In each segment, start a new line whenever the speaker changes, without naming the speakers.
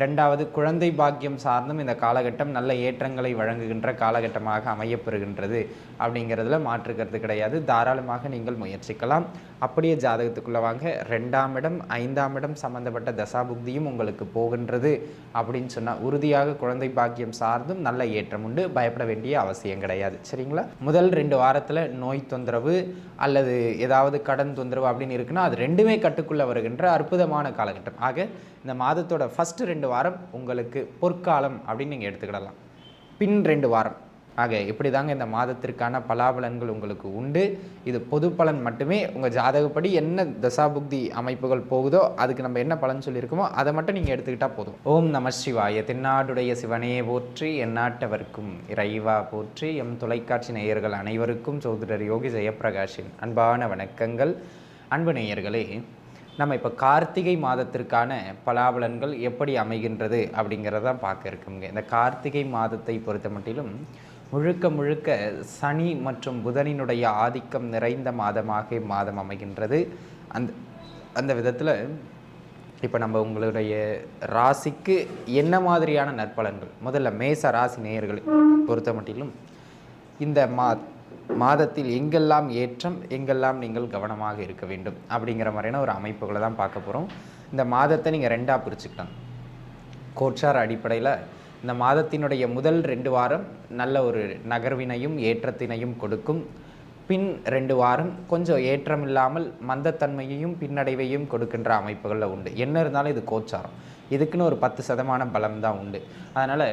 இரண்டாவது குழந்தை பாக்கியம் சார்ந்தும் இந்த காலகட்டம் நல்ல ஏற்றங்களை வழங்குகின்ற காலகட்டமாக அமையப்பெறுகின்றது அப்படிங்கிறதுல மாற்றுக்கிறது கிடையாது. தாராளமாக நீங்கள் முயற்சிக்கலாம். அப்படியே ஜாதகத்துக்குள்ள வாங்க. ரெண்டாம் இடம் ஐந்தாம் இடம் சம்பந்தப்பட்ட தசாபுக்தியும் உங்களுக்கு போகின்றது அப்படின்னு சொன்னால் உறுதியாக குழந்தை பாக்கியம் சார்ந்தும் நல்ல ஏற்றம் உண்டு. பயப்பட வேண்டிய அவசியம் கிடையாது. சரிங்களா? முதல் ரெண்டு வாரத்தில் நோய் தொந்தரவு அல்லது ஏதாவது கடன் தொந்தரவு அப்படின்னு இருக்குன்னா அது ரெண்டுமே கட்டுக்குள்ளே வருகின்ற அற்புதமான காலகட்டம். ஆக இந்த மாதத்தோட ஃபர்ஸ்ட் ரெண்டு வாரம் உங்களுக்கு பொற்காலம் அப்படின்னு நீங்கள் எடுத்துக்கிடலாம். பின் ரெண்டு வாரம். ஆக இப்படி தாங்க இந்த மாதத்திற்கான பலாபலன்கள் உங்களுக்கு உண்டு. இது பொது பலன் மட்டுமே. உங்கள் ஜாதகப்படி என்ன தசாபுக்தி அமைப்புகள் போகுதோ அதுக்கு நம்ம என்ன பலன் சொல்லியிருக்கோமோ அதை மட்டும் நீங்கள் எடுத்துக்கிட்டால் போதும். ஓம் நம சிவாய. தென்னாடுடைய சிவனே போற்றி எந்நாட்டவர்க்கும் இறைவா போற்றி. எம் தொலைக்காட்சி நேயர்கள் அனைவருக்கும் சோதரர் யோகி ஜெயப்பிரகாஷின் அன்பான வணக்கங்கள். அன்பு நேயர்களே நம்ம இப்போ கார்த்திகை மாதத்திற்கான பலாபலன்கள் எப்படி அமைகின்றது அப்படிங்கிறத பார்க்க இருக்குங்க இந்த கார்த்திகை மாதத்தை பொறுத்த மட்டிலும் முழுக்க முழுக்க சனி மற்றும் புதனினுடைய ஆதிக்கம் நிறைந்த மாதமாக மாதம் அமைகின்றது. அந்த அந்த விதத்தில் இப்போ நம்ம உங்களுடைய ராசிக்கு என்ன மாதிரியான நற்பலன்கள்? முதல்ல மேச ராசி நேயர்களை பொறுத்த மட்டிலும் இந்த மா மாதத்தில் எங்கெல்லாம் ஏற்றம் எங்கெல்லாம் நீங்கள் கவனமாக இருக்க வேண்டும் அப்படிங்கிற மாதிரியான ஒரு அமைப்புகளை தான் பார்க்க போகிறோம் இந்த மாதத்தை நீங்கள் ரெண்டாக பிரிச்சுக்கலாம். கோச்சார் அடிப்படையில் இந்த மாதத்தினுடைய முதல் ரெண்டு வாரம் நல்ல ஒரு நகர்வினையும் ஏற்றத்தினையும் கொடுக்கும். பின் ரெண்டு வாரம் கொஞ்சம் ஏற்றம் இல்லாமல் மந்தத்தன்மையையும் பின்னடைவையும் கொடுக்கின்ற அமைப்புகளில் உண்டு. என்ன இருந்தாலும் இது கோச்சாரம். இதுக்குன்னு ஒரு பத்து சதமான பலம் தான் உண்டு. அதனால்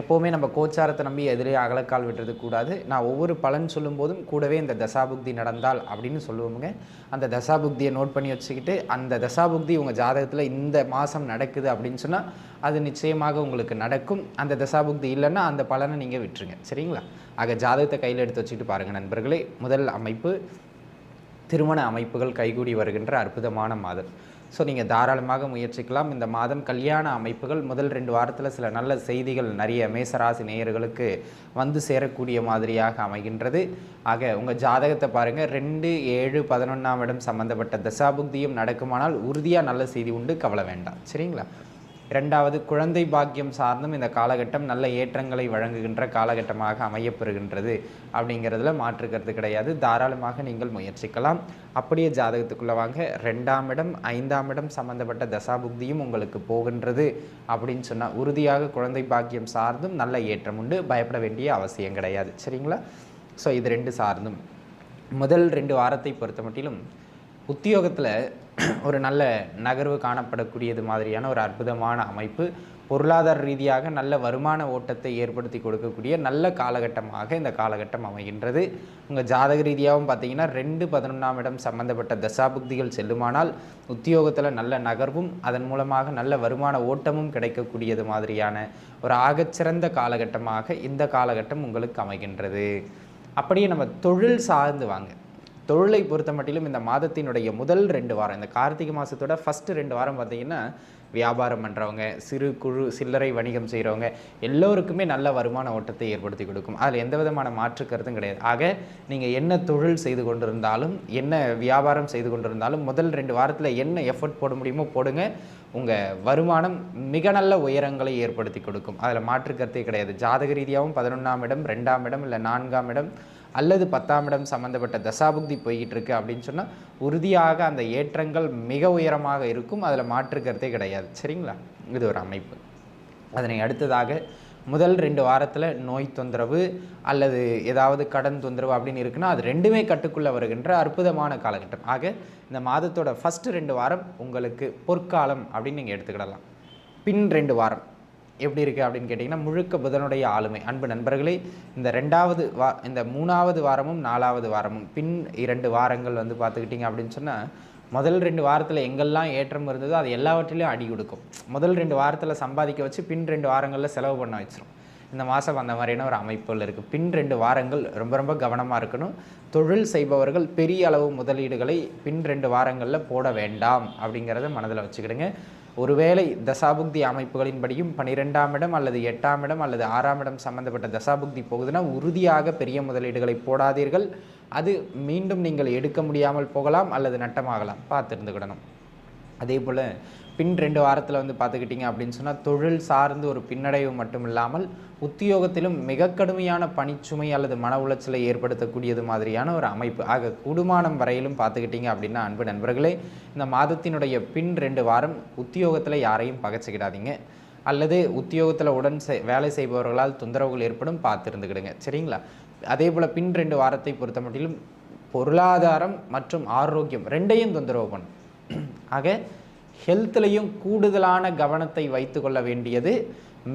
எப்போவுமே நம்ம கோச்சாரத்தை நம்பி எதிரே அகலக்கால் விட்டுறது கூடாது. நான் ஒவ்வொரு பலன் சொல்லும்போதும் கூடவே இந்த தசாபுக்தி நடந்தால் அப்படின்னு சொல்லுவோமுங்க. அந்த தசாபுக்தியை நோட் பண்ணி வச்சுக்கிட்டு அந்த தசாபுக்தி உங்கள் ஜாதகத்தில் இந்த மாதம் நடக்குது அப்படின்னு சொன்னால் அது நிச்சயமாக உங்களுக்கு நடக்கும். அந்த தசாபுக்தி இல்லைன்னா அந்த பலனை நீங்கள் விட்டுருங்க. சரிங்களா? ஆக ஜாதகத்தை கையில் எடுத்து வச்சுக்கிட்டு பாருங்கள் நண்பர்களே. முதல் அமைப்பு திருமண அமைப்புகள் கைகூடி வருகின்ற அற்புதமான மாதம். ஸோ நீங்கள் தாராளமாக முயற்சிக்கலாம். இந்த மாதம் கல்யாண அமைப்புகள் முதல் ரெண்டு வாரத்தில் சில நல்ல செய்திகள் நிறைய மேசராசி நேயர்களுக்கு வந்து சேரக்கூடிய மாதிரியாக அமைகின்றது. ஆக உங்கள் ஜாதகத்தை பாருங்கள் ரெண்டு ஏழு பதினொன்றாம் இடம் சம்பந்தப்பட்ட தசாபுக்தியும் நடக்குமானால் உறுதியாக நல்ல செய்தி உண்டு. கவலை வேண்டாம். சரிங்களா? இரண்டாவது குழந்தை பாக்கியம் சார்ந்தும் இந்த காலகட்டம் நல்ல ஏற்றங்களை வழங்குகின்ற காலகட்டமாக அமையப்பெறுகின்றது அப்படிங்கிறதுல மாற்றுக்கிறது கிடையாது. தாராளமாக நீங்கள் முயற்சிக்கலாம். அப்படியே ஜாதகத்துக்குள்ளே வாங்க. ரெண்டாம் இடம் ஐந்தாம் இடம் சம்பந்தப்பட்ட தசாபுக்தியும் உங்களுக்கு போகின்றது அப்படின்னு சொன்னால் உறுதியாக குழந்தை பாக்கியம் சார்ந்தும் நல்ல ஏற்றம் உண்டு. பயப்பட வேண்டிய அவசியம் கிடையாது. சரிங்களா? ஸோ இது ரெண்டு சார்ந்தும். முதல் ரெண்டு வாரத்தை பொறுத்த மட்டிலும் உத்தியோகத்தில் ஒரு நல்ல நகர்வு காணப்படக்கூடியது மாதிரியான ஒரு அற்புதமான அமைப்பு. பொருளாதார ரீதியாக நல்ல வருமான ஓட்டத்தை ஏற்படுத்தி கொடுக்கக்கூடிய நல்ல காலகட்டமாக இந்த காலகட்டம் அமைகின்றது. உங்கள் ஜாதக ரீதியாகவும் பார்த்தீங்கன்னா ரெண்டு பதினொன்றாம் இடம் சம்பந்தப்பட்ட தசாபுக்திகள் செல்லுமானால் உத்தியோகத்தில் நல்ல நகர்வும் அதன் மூலமாக நல்ல வருமான ஓட்டமும் கிடைக்கக்கூடியது மாதிரியான ஒரு ஆகச்சிறந்த காலகட்டமாக இந்த காலகட்டம் உங்களுக்கு அமைகின்றது. அப்படியே நம்ம தொழில் சார்ந்து வாங்க. தொழிலை பொறுத்த மட்டிலும் இந்த மாதத்தினுடைய முதல் ரெண்டு வாரம் இந்த கார்த்திகை மாதத்தோட ஃபஸ்ட்டு ரெண்டு வாரம் பார்த்தீங்கன்னா வியாபாரம் பண்ணுறவங்க சிறு குழு சில்லறை வணிகம் செய்கிறவங்க எல்லோருக்குமே நல்ல வருமான ஓட்டத்தை ஏற்படுத்தி கொடுக்கும். அதில் எந்த விதமான மாற்று கருத்தும் கிடையாது. ஆக நீங்கள் என்ன தொழில் செய்து கொண்டிருந்தாலும் என்ன வியாபாரம் செய்து கொண்டிருந்தாலும் முதல் ரெண்டு வாரத்தில் என்ன எஃபர்ட் போட முடியுமோ போடுங்க. உங்கள் வருமானம் மிக நல்ல உயரங்களை ஏற்படுத்தி கொடுக்கும். அதில் மாற்று கருத்தே கிடையாது. ஜாதக ரீதியாகவும் பதினொன்றாம் இடம் ரெண்டாம் இடம் இல்லை நான்காம் இடம் அல்லது பத்தாம் இடம் சம்மந்தப்பட்ட தசாபுக்தி போய்கிட்டு இருக்கு அப்படின்னு சொன்னால் உறுதியாக அந்த ஏற்றங்கள் மிக உயரமாக இருக்கும். அதில் மாற்று கருத்தே கிடையாது. சரிங்களா? இது ஒரு அமைப்பு. அதனை அடுத்ததாக முதல் ரெண்டு வாரத்தில் நோய் தொந்தரவு அல்லது ஏதாவது கடன் தொந்தரவு அப்படின்னு இருக்குன்னா அது ரெண்டுமே கட்டுக்குள்ளே வருகின்ற அற்புதமான காலகட்டம். ஆக இந்த மாதத்தோட ஃபஸ்ட்டு ரெண்டு வாரம் உங்களுக்கு பொற்காலம் அப்படின்னு நீங்கள் எடுத்துக்கிடலாம். பின் ரெண்டு வாரம். எப்படி இருக்குது அப்படின்னு கேட்டிங்கன்னா முழுக்க புதனுடைய ஆளுமை. அன்பு நண்பர்களே இந்த ரெண்டாவது வா இந்த மூணாவது வாரமும் நாலாவது வாரமும் பின் இரண்டு வாரங்கள் வந்து பார்த்துக்கிட்டிங்க அப்படின்னு சொன்னால் முதல் ரெண்டு வாரத்தில் எங்கெல்லாம் ஏற்றம் இருந்ததோ அது எல்லாவற்றிலையும் அடி கொடுக்கும். முதல் ரெண்டு வாரத்தில் சம்பாதிக்க வச்சு பின் ரெண்டு வாரங்களில் செலவு பண்ண வச்சிரும். இந்த மாதம் அந்த மாதிரியான ஒரு அமைப்புகள் இருக்குது பின் ரெண்டு வாரங்கள் ரொம்ப ரொம்ப கவனமாக இருக்கணும். தொழில் செய்பவர்கள் பெரிய அளவு முதலீடுகளை பின் ரெண்டு வாரங்களில் போட வேண்டாம் அப்படிங்கிறத மனதில் வச்சுக்கிடுங்க. ஒருவேளை தசாபுக்தி அமைப்புகளின்படியும் பனிரெண்டாம் இடம் அல்லது எட்டாம் இடம் அல்லது ஆறாம் இடம் சம்பந்தப்பட்ட தசாபுக்தி போகுதுன்னா உறுதியாக பெரிய முதலீடுகளை போடாதீர்கள். அது மீண்டும் நீங்கள் எடுக்க முடியாமல் போகலாம் அல்லது நட்டமாகலாம். பார்த்து இருந்துக்கிடணும் அதே போல் பின் ரெண்டு வாரத்தில் வந்து பார்த்துக்கிட்டிங்க அப்படின்னு சொன்னால் தொழில் சார்ந்து ஒரு பின்னடைவு மட்டும் இல்லாமல் உத்தியோகத்திலும் மிக கடுமையான பணிச்சுமை அல்லது மன உளைச்சலை ஏற்படுத்தக்கூடியது மாதிரியான ஒரு அமைப்பு. ஆக கூடுமானம் வரையிலும் பார்த்துக்கிட்டிங்க அப்படின்னா அன்பு நண்பர்களே இந்த மாதத்தினுடைய பின் ரெண்டு வாரம் உத்தியோகத்தில் யாரையும் பகைச்சிக்கிடாதீங்க. அல்லது உத்தியோகத்தில் உடன் செய் வேலை செய்பவர்களால் தொந்தரவுகள் ஏற்படும் பார்த்துருந்துக்கிடுங்க. சரிங்களா? அதே போல் பின் ரெண்டு வாரத்தை பொறுத்த மட்டிலும் பொருளாதாரம் மற்றும் ஆரோக்கியம் ரெண்டையும் தொந்தரவு பண்ணும். ஆக ஹெல்த்லேயும் கூடுதலான கவனத்தை வைத்து கொள்ள வேண்டியது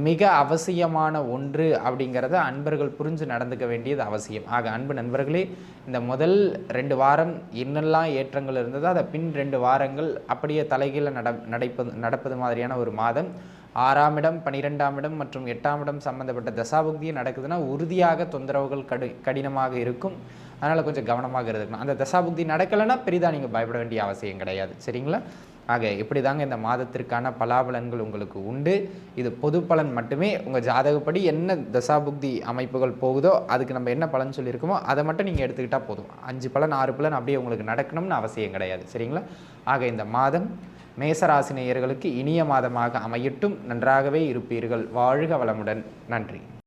மிக அவசியமான ஒன்று அப்படிங்கிறத அன்பர்கள் புரிஞ்சு நடந்துக்க வேண்டியது அவசியம். ஆக அன்பு நண்பர்களே இந்த முதல் ரெண்டு வாரம் என்னெல்லாம் ஏற்றங்கள் இருந்ததோ அதை பின் ரெண்டு வாரங்கள் அப்படியே தலைகீழ நட நடப்பது நடப்பது மாதிரியான ஒரு மாதம். ஆறாம் இடம் பனிரெண்டாம் இடம் மற்றும் எட்டாம் இடம் சம்பந்தப்பட்ட தசாபுக்தியும் நடக்குதுன்னா உறுதியாக தொந்தரவுகள் கடு கடினமாக இருக்கும். அதனால் கொஞ்சம் கவனமாக இருக்கணும். அந்த தசாபுக்தி நடக்கலைன்னா பெரிதாக நீங்கள் பயப்பட வேண்டிய அவசியம் கிடையாது. சரிங்களா? ஆக இப்படி தாங்க இந்த மாதத்திற்கான பலாபலன்கள் உங்களுக்கு உண்டு. இது பொது பலன் மட்டுமே. உங்கள் ஜாதகப்படி என்ன தசாபுக்தி அமைப்புகள் போகுதோ அதுக்கு நம்ம என்ன பலன் சொல்லியிருக்கோமோ அதை மட்டும் நீங்கள் எடுத்துக்கிட்டால் போதும். அஞ்சு பலன் ஆறு பலன் அப்படியே உங்களுக்கு நடக்கணும்னு அவசியம் கிடையாது. சரிங்களா? ஆக இந்த மாதம் மேசராசினியர்களுக்கு இனிய மாதமாக அமையட்டும். நன்றாகவே இருப்பீர்கள். வாழ்க வளமுடன். நன்றி.